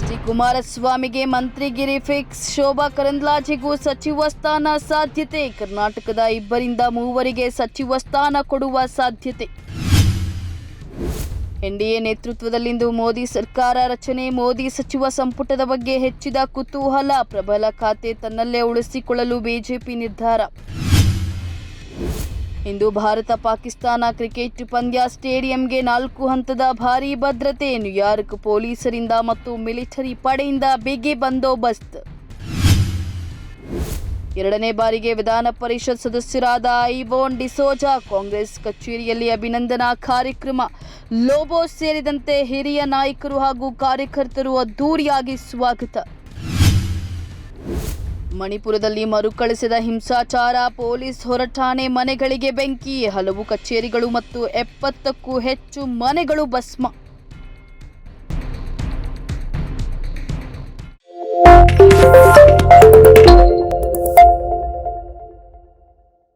D ಕುಮಾರಸ್ವಾಮಿಗೆ ಮಂತ್ರಿಗಿರಿ fix. Shobha ಕರಂದ್ಲಾಜೆಗೂ ಸಚಿವ ಸ್ಥಾನ ಸಾಧ್ಯತೆ. ಕರ್ನಾಟಕದ ಇಬ್ಬರಿಂದ ಮೂವರಿಗೆ ಸಚಿವ ಸ್ಥಾನ ಕೊಡುವ ಸಾಧ್ಯತೆ. ಎನ್ಡಿಎ ನೇತೃತ್ವದಲ್ಲಿಂದು ಮೋದಿ ಸರ್ಕಾರ ರಚನೆ. ಮೋದಿ ಸಚಿವ ಸಂಪುಟದ ಬಗ್ಗೆ ಹೆಚ್ಚಿದ ಕುತೂಹಲ. ಪ್ರಬಲ ಖಾತೆ ತನ್ನಲ್ಲೇ ಉಳಿಸಿಕೊಳ್ಳಲು ಬಿಜೆಪಿ ನಿರ್ಧಾರ. ಇಂದು ಭಾರತ ಪಾಕಿಸ್ತಾನ ಕ್ರಿಕೆಟ್ ಪಂದ್ಯ ಸ್ಟೇಡಿಯಂಗೆ ನಾಲ್ಕು ಹಂತದ ಭಾರೀ ಭದ್ರತೆ. ನ್ಯೂಯಾರ್ಕ್ ಪೊಲೀಸರಿಂದ ಮತ್ತು ಮಿಲಿಟರಿ ಪಡೆಯಿಂದ ಬಿಗಿ ಬಂದೋಬಸ್ತ್. ಎರಡನೇ ಬಾರಿಗೆ ವಿಧಾನ ಪರಿಷತ್ ಸದಸ್ಯರಾದ ಐವೋನ್ ಡಿಸೋಜಾ, ಕಾಂಗ್ರೆಸ್ ಕಚೇರಿಯಲ್ಲಿ ಅಭಿನಂದನಾ ಕಾರ್ಯಕ್ರಮ. ಲೋಬೋ ಸೇರಿದಂತೆ ಹಿರಿಯ ನಾಯಕರು ಹಾಗೂ ಕಾರ್ಯಕರ್ತರು ಅದ್ದೂರಿಯಾಗಿ ಸ್ವಾಗತ. ಮಣಿಪುರದಲ್ಲಿ ಮರುಕಳಿಸಿದ ಹಿಂಸಾಚಾರ ಪೊಲೀಸ್ ಹೊರಠಾಣೆ ಮನೆಗಳಿಗೆ ಬೆಂಕಿ ಹಲವು ಕಚೇರಿಗಳು ಮತ್ತು ಎಪ್ಪತ್ತಕ್ಕೂ ಹೆಚ್ಚು ಮನೆಗಳು ಭಸ್ಮ.